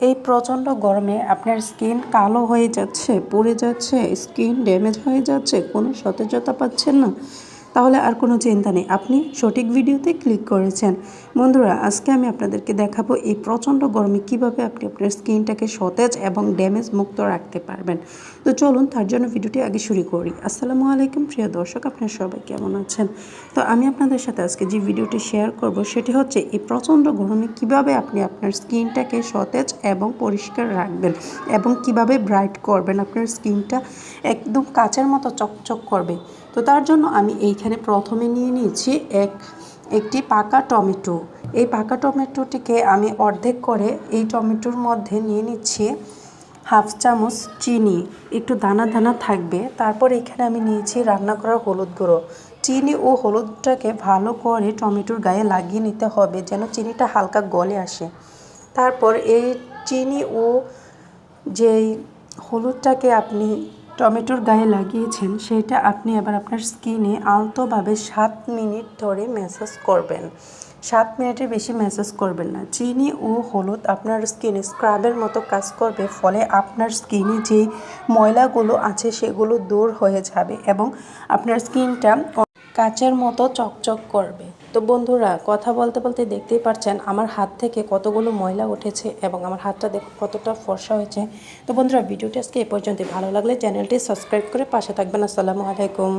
এই প্রচণ্ড গরমে আপনার স্কিন কালো হয়ে যাচ্ছে, পড়ে যাচ্ছে, স্কিন ড্যামেজ হয়ে যাচ্ছে, কোনো সতেজতা পাচ্ছেন না। তাহলে আর কোনো চিন্তা নেই। আপনি সঠিক ভিডিওতে ক্লিক করেছেন। বন্ধুরা, আজকে আমি আপনাদেরকে দেখাবো এই প্রচণ্ড গরমে কীভাবে আপনি আপনার স্কিনটাকে সতেজ এবং ড্যামেজ মুক্ত রাখতে পারবেন। তো চলুন, তার জন্য ভিডিওটি আগে শুরু করি। আসসালামু আলাইকুম, প্রিয় দর্শক, আপনারা সবাই কেমন আছেন? তো আমি আপনাদের সাথে আজকে যে ভিডিওটি শেয়ার করব, সেটি হচ্ছে এই প্রচণ্ড গরমে কীভাবে আপনি আপনার স্কিনটাকে সতেজ এবং পরিষ্কার রাখবেন এবং কীভাবে ব্রাইট করবেন। আপনার স্কিনটা একদম কাচের মতো চকচক করবে। তো তার জন্য আমি এইখানে প্রথমে নিয়ে নিয়েছি এক, একটি পাকা টমেটো। এই পাকা টমেটোটিকে আমি অর্ধেক করে এই টমেটোর মধ্যে নিয়ে নিচ্ছি হাফ চামচ চিনি। একটু দানা দানা থাকবে। তারপর এখানে আমি নিয়েছি রান্না করা হলুদ গুঁড়ো। চিনি ও হলুদটাকে ভালো করে টমেটোর গায়ে লাগিয়ে নিতে হবে যেন চিনিটা হালকা গলে আসে। তারপর এই চিনি ও যেই হলুদটাকে আপনি টমেটোর গায়ে লাগিয়েছেন, সেটা আপনি আবার আপনার স্কিনে আলতোভাবে সাত মিনিট ধরে ম্যাসাজ করবেন। সাত মিনিটের বেশি ম্যাসাজ করবেন না। চিনি ও হলুদ আপনার স্কিনে স্ক্রাবের মতো কাজ করবে, ফলে আপনার স্কিনে যে ময়লাগুলো আছে সেগুলো দূর হয়ে যাবে এবং আপনার স্কিনটা কাচের মতো চকচক করবে। তো বন্ধুরা, কথা বলতে বলতে দেখতেই পারছেন আমার হাত থেকে কতগুলো ময়লা উঠেছে এবং আমার হাতটা দেখ কতটা ফর্সা হয়েছে। তো বন্ধুরা, ভিডিওটি আজকে এ পর্যন্ত ভালো লাগলে চ্যানেলটি সাবস্ক্রাইব করে পাশে থাকবেন। আসসালামু আলাইকুম।